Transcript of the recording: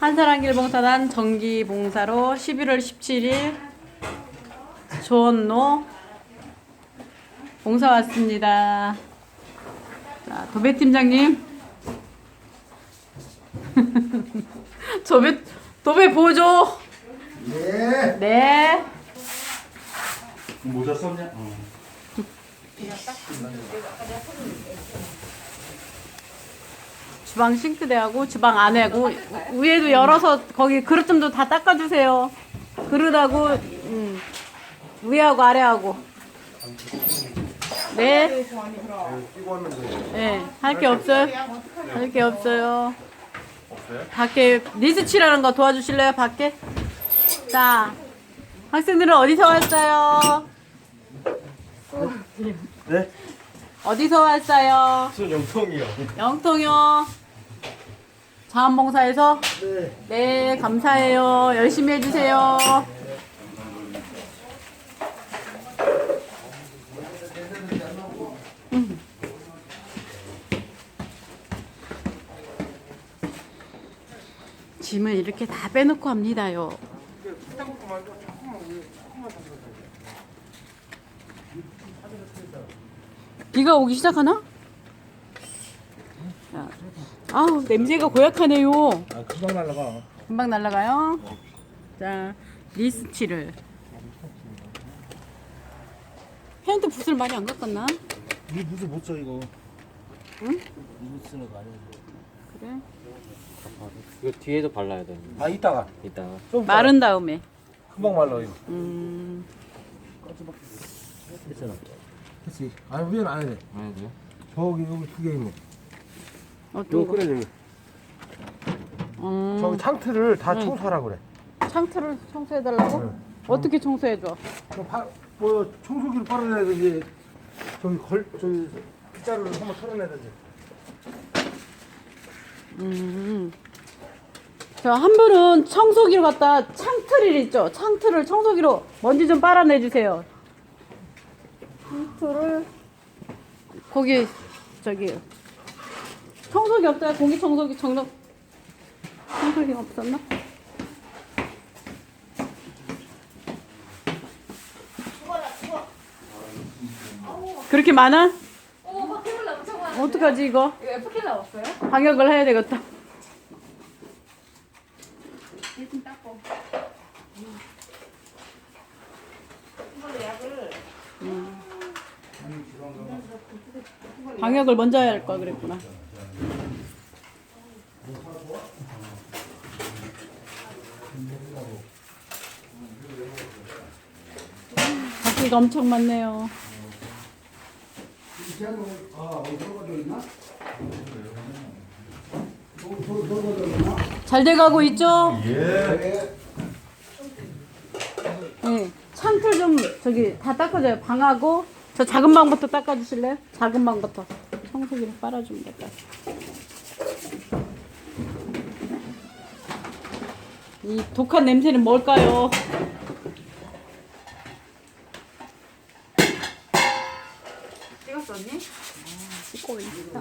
한사랑길봉사단 정기봉사로 11월 17일 조원로 봉사 왔습니다. 자, 도배 팀장님. 도배 도배 보조. 예. 네. 모자 썼냐? 어. 주방 싱크대하고 주방 안에하고 위에도 열어서 거기 그릇 좀도 다 닦아주세요. 그릇하고 음, 위하고 아래하고. 네. 네. 할 게 없어요? 할 게 없어요. 밖에 리스 칠하는 거 도와주실래요? 밖에? 자, 학생들은 어디서 왔어요? 네? 어디서 왔어요? 저 영통이요. 영통요. 자원봉사에서? 네. 네, 감사해요. 열심히 해주세요. 음. 짐을 이렇게 다 빼놓고 합니다요. 비가 오기 시작하나? 자, 아우 냄새가 고약하네요. 아, 금방 날라가. 금방 날아가요. 자, 리스치를. 팬트 붓을 많이 안 갖았나? 이 무슨 못 써, 이거. 응? 이거 쓰는 거 아니야. 그래. 이거 뒤에도 발라야 돼. 아, 이따가. 이따가. 좀. 마른 다음에. 금방 말라, 이거. 음, 됐잖아. 그치. 아, 위에는 안 해야 돼. 안 해도 돼요? 저기, 여기 두 개 있네. 어떤 거? 끓여야 음, 저기 창틀을 다 응. 청소하라 그래. 창틀을 청소해달라고? 응. 어떻게 청소해줘? 저 파, 뭐, 청소기로 빨아내야 되지. 저기 걸, 저기, 빗자루를 한번 털어내야 되지. 음. 자, 한 분은 청소기로 갖다 창틀을 있죠? 창틀을 청소기로 먼지 좀 빨아내주세요. 창틀을, 거기, 저기, 청소기 없어요? 공기 청소기, 청소, 청소기 없었나? 그렇게 많아? 오, 바퀴벌레 엄청 많아. 어떡하지, 이거? 이거 에프킬라 없어요? 방역을 해야 되겠다. 일좀 닦고. 이걸로 약을 방역을 먼저 해야 할 걸 그랬구나. 바퀴가 엄청 많네요. 잘 돼가고 있죠? 예. 네. 창틀 좀 저기 다 닦아줘요. 방하고 저 작은 방부터 닦아주실래요? 작은 방부터 청소기로 빨아주면 될까? 이 독한 냄새는 뭘까요? 찍었어, 언니? 찍고 있다.